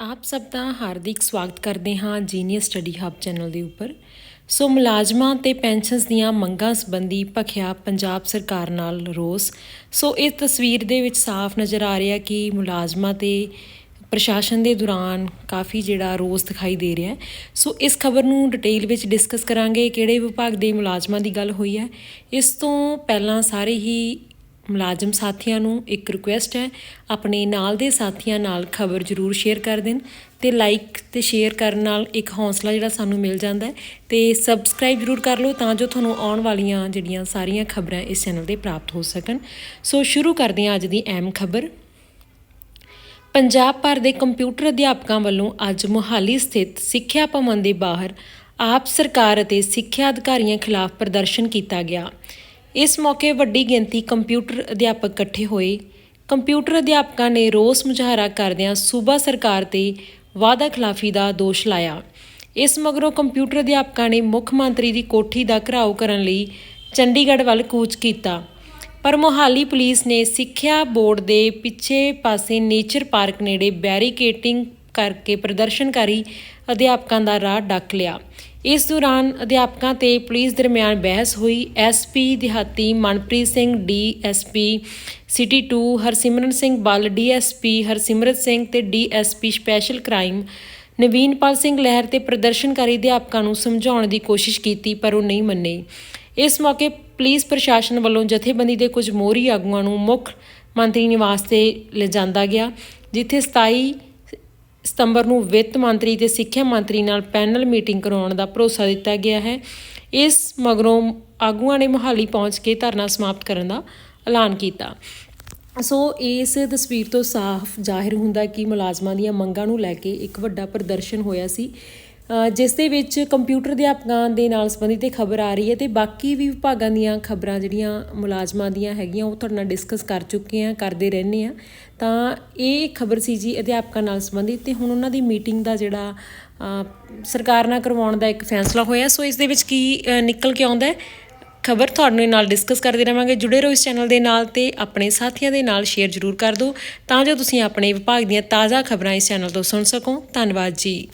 ਆਪ ਸਭ ਦਾ ਹਾਰਦਿਕ ਸਵਾਗਤ ਕਰਦੇ ਹਾਂ ਜੀਨੀਅਸ ਸਟੱਡੀ ਹੱਬ ਚੈਨਲ ਦੇ ਉੱਪਰ। ਸੋ ਮੁਲਾਜ਼ਮਾਂ ਤੇ ਪੈਨਸ਼ਨਸ ਦੀਆਂ ਮੰਗਾਂ ਸੰਬੰਧੀ ਭਖਿਆ ਪੰਜਾਬ ਸਰਕਾਰ ਨਾਲ ਰੋਸ। ਸੋ ਇਸ ਤਸਵੀਰ ਦੇ ਵਿੱਚ ਸਾਫ਼ ਨਜ਼ਰ ਆ ਰਿਹਾ ਕਿ ਮੁਲਾਜ਼ਮਾਂ ਤੇ ਪ੍ਰਸ਼ਾਸਨ ਦੇ ਦੌਰਾਨ ਕਾਫੀ ਜਿਹੜਾ ਰੋਸ ਦਿਖਾਈ ਦੇ ਰਿਹਾ ਸੋ ਇਸ ਖਬਰ ਨੂੰ ਡਿਟੇਲ ਵਿੱਚ ਡਿਸਕਸ ਕਰਾਂਗੇ ਕਿਹੜੇ ਵਿਭਾਗ ਦੇ ਮੁਲਾਜ਼ਮਾਂ ਦੀ ਗੱਲ ਹੋਈ ਹੈ। ਇਸ ਤੋਂ ਪਹਿਲਾਂ ਸਾਰੇ ਹੀ ਮੁਲਾਜ਼ਮ ਸਾਥੀਆਂ ਨੂੰ ਇੱਕ ਰਿਕੁਐਸਟ ਹੈ, ਆਪਣੇ ਨਾਲ ਦੇ ਸਾਥੀਆਂ ਨਾਲ ਖਬਰ ਜ਼ਰੂਰ ਸ਼ੇਅਰ ਕਰ ਦੇਣ ਤੇ ਲਾਈਕ ਤੇ ਸ਼ੇਅਰ ਕਰਨ ਨਾਲ ਇੱਕ ਹੌਸਲਾ ਜਿਹੜਾ ਸਾਨੂੰ ਮਿਲ ਜਾਂਦਾ ਹੈ ਤੇ ਸਬਸਕ੍ਰਾਈਬ ਜ਼ਰੂਰ ਕਰ ਲਓ ਤਾਂ ਜੋ ਤੁਹਾਨੂੰ ਆਉਣ ਵਾਲੀਆਂ ਜਿਹੜੀਆਂ ਸਾਰੀਆਂ ਖਬਰਾਂ ਇਸ ਚੈਨਲ ਤੇ ਪ੍ਰਾਪਤ ਹੋ ਸਕਣ। ਸੋ ਸ਼ੁਰੂ ਕਰਦੇ ਹਾਂ ਅੱਜ ਦੀ ਅਹਿਮ ਖਬਰ। ਪੰਜਾਬ ਭਰ ਦੇ ਕੰਪਿਊਟਰ ਅਧਿਆਪਕਾਂ ਵੱਲੋਂ ਅੱਜ ਮੁਹਾਲੀ ਸਥਿਤ ਸਿੱਖਿਆ ਭਵਨ ਦੇ ਬਾਹਰ ਆਪ ਸਰਕਾਰ ਅਤੇ ਸਿੱਖਿਆ ਅਧਿਕਾਰੀਆਂ ਖਿਲਾਫ ਪ੍ਰਦਰਸ਼ਨ ਕੀਤਾ ਗਿਆ। ਇਸ ਮੌਕੇ ਵੱਡੀ ਗਿਣਤੀ ਕੰਪਿਊਟਰ ਅਧਿਆਪਕ ਇਕੱਠੇ ਹੋਏ। ਕੰਪਿਊਟਰ ਅਧਿਆਪਕਾਂ ਨੇ ਰੋਸ ਮੁਜ਼ਾਹਰਾ ਕਰਦਿਆਂ ਸੂਬਾ ਸਰਕਾਰ ਤੇ ਵਾਅਦਾ ਖਿਲਾਫੀ ਦਾ ਦੋਸ਼ ਲਾਇਆ। ਇਸ ਮਗਰੋਂ ਕੰਪਿਊਟਰ ਅਧਿਆਪਕਾਂ ਨੇ ਮੁੱਖ ਮੰਤਰੀ ਦੀ ਕੋਠੀ ਦਾ ਘਰਾਓ ਕਰਨ ਲਈ ਚੰਡੀਗੜ੍ਹ ਵੱਲ ਕੂਚ ਕੀਤਾ। ਪਰ ਮੋਹਾਲੀ ਪੁਲਿਸ ਨੇ ਸਿੱਖਿਆ ਬੋਰਡ ਦੇ ਪਿੱਛੇ ਪਾਸੇ ਨੇਚਰ ਪਾਰਕ ਨੇੜੇ ਬੈਰੀਕੇਟਿੰਗ ਕਰਕੇ ਪ੍ਰਦਰਸ਼ਨਕਾਰੀ ਅਧਿਆਪਕਾਂ ਦਾ ਰਾਹ ਡੱਕ ਲਿਆ। ਇਸ ਦੌਰਾਨ ਅਧਿਆਪਕਾਂ ਤੇ ਪੁਲਿਸ ਦਰਮਿਆਨ ਬਹਿਸ ਹੋਈ। ਐਸਪੀ ਦਿਹਾਤੀ Manpreet Singh DSP city 2 Harsimran Singh Ball DSP Harsimrat Singh ਤੇ DSP special crime Navinpal Singh Lehar ਤੇ ਪ੍ਰਦਰਸ਼ਨਕਾਰੀ ਅਧਿਆਪਕਾਂ ਨੂੰ ਸਮਝਾਉਣ ਦੀ ਕੋਸ਼ਿਸ਼ ਕੀਤੀ, ਪਰ ਉਹ ਨਹੀਂ ਮੰਨੇ। ਇਸ ਮੌਕੇ ਪੁਲਿਸ ਪ੍ਰਸ਼ਾਸਨ ਵੱਲੋਂ ਜਥੇਬੰਦੀ ਦੇ ਕੁਝ ਮੋਹਰੀ ਆਗੂਆਂ ਨੂੰ ਮੁੱਖ ਮੰਤਰੀ ਨਿਵਾਸ ਤੇ ਲਿਜਾਂਦਾ ਗਿਆ, ਜਿੱਥੇ 27 ਸਤੰਬਰ ਨੂੰ ਵਿੱਤ ਮੰਤਰੀ ਤੇ ਸਿੱਖਿਆ ਮੰਤਰੀ ਨਾਲ ਪੈਨਲ ਮੀਟਿੰਗ ਕਰਾਉਣ ਦਾ ਭਰੋਸਾ ਦਿੱਤਾ ਗਿਆ ਹੈ। ਇਸ ਮਗਰੋਂ ਆਗੂਆਂ ਨੇ ਮੋਹਾਲੀ ਪਹੁੰਚ ਕੇ ਧਰਨਾ ਸਮਾਪਤ ਕਰਨ ਦਾ ਐਲਾਨ ਕੀਤਾ। ਸੋ ਇਸ ਤਸਵੀਰ ਤੋਂ ਸਾਫ਼ ਜ਼ਾਹਿਰ ਹੁੰਦਾ ਕਿ ਮੁਲਾਜ਼ਮਾਂ ਦੀਆਂ ਮੰਗਾਂ ਨੂੰ ਲੈ ਕੇ ਇੱਕ ਵੱਡਾ ਪ੍ਰਦਰਸ਼ਨ ਹੋਇਆ ਸੀ। ਜਿਸ ਦੇ ਵਿੱਚ ਕੰਪਿਊਟਰ ਅਧਿਆਪਕਾਂ ਦੇ ਨਾਲ ਸੰਬੰਧਿਤ ਇਹ ਖਬਰ ਆ ਰਹੀ ਹੈ ਤੇ ਬਾਕੀ ਵੀ ਵਿਭਾਗਾਂ ਦੀਆਂ ਖਬਰਾਂ ਜਿਹੜੀਆਂ ਮੁਲਾਜ਼ਮਾਂ ਦੀਆਂ ਹੈਗੀਆਂ, ਉਹ ਤੁਹਾਡੇ ਨਾਲ ਡਿਸਕਸ ਕਰ ਚੁੱਕੇ ਆ ਕਰਦੇ ਰਹਿੰਦੇ ਆ ਤਾਂ ਇਹ ਖਬਰ ਸੀ ਜੀ ਅਧਿਆਪਕਾਂ ਨਾਲ ਸੰਬੰਧਿਤ ਤੇ ਹੁਣ ਉਹਨਾਂ ਦੀ ਮੀਟਿੰਗ ਦਾ ਜਿਹੜਾ ਸਰਕਾਰ ਨਾਲ ਕਰਵਾਉਣ ਦਾ ਇੱਕ ਫੈਸਲਾ ਹੋਇਆ। ਸੋ ਇਸ ਦੇ ਵਿੱਚ ਕੀ ਨਿਕਲ ਕੇ ਆਉਂਦਾ ਹੈ? ਖਬਰ ਤੁਹਾਨੂੰ ਨਾਲ ਡਿਸਕਸ ਕਰਦੇ ਰਵਾਂਗੇ। ਜੁੜੇ ਰਹੋ ਇਸ ਚੈਨਲ ਦੇ ਨਾਲ ਤੇ ਆਪਣੇ ਸਾਥੀਆਂ ਦੇ ਨਾਲ ਸ਼ੇਅਰ ਜ਼ਰੂਰ ਕਰ ਦਿਓ। ਤਾਂ ਜੋ ਤੁਸੀਂ ਆਪਣੇ ਵਿਭਾਗ ਦੀਆਂ ਤਾਜ਼ਾ ਖਬਰਾਂ ਇਸ ਚੈਨਲ ਤੋਂ ਸੁਣ ਸਕੋ। ਧੰਨਵਾਦ ਜੀ।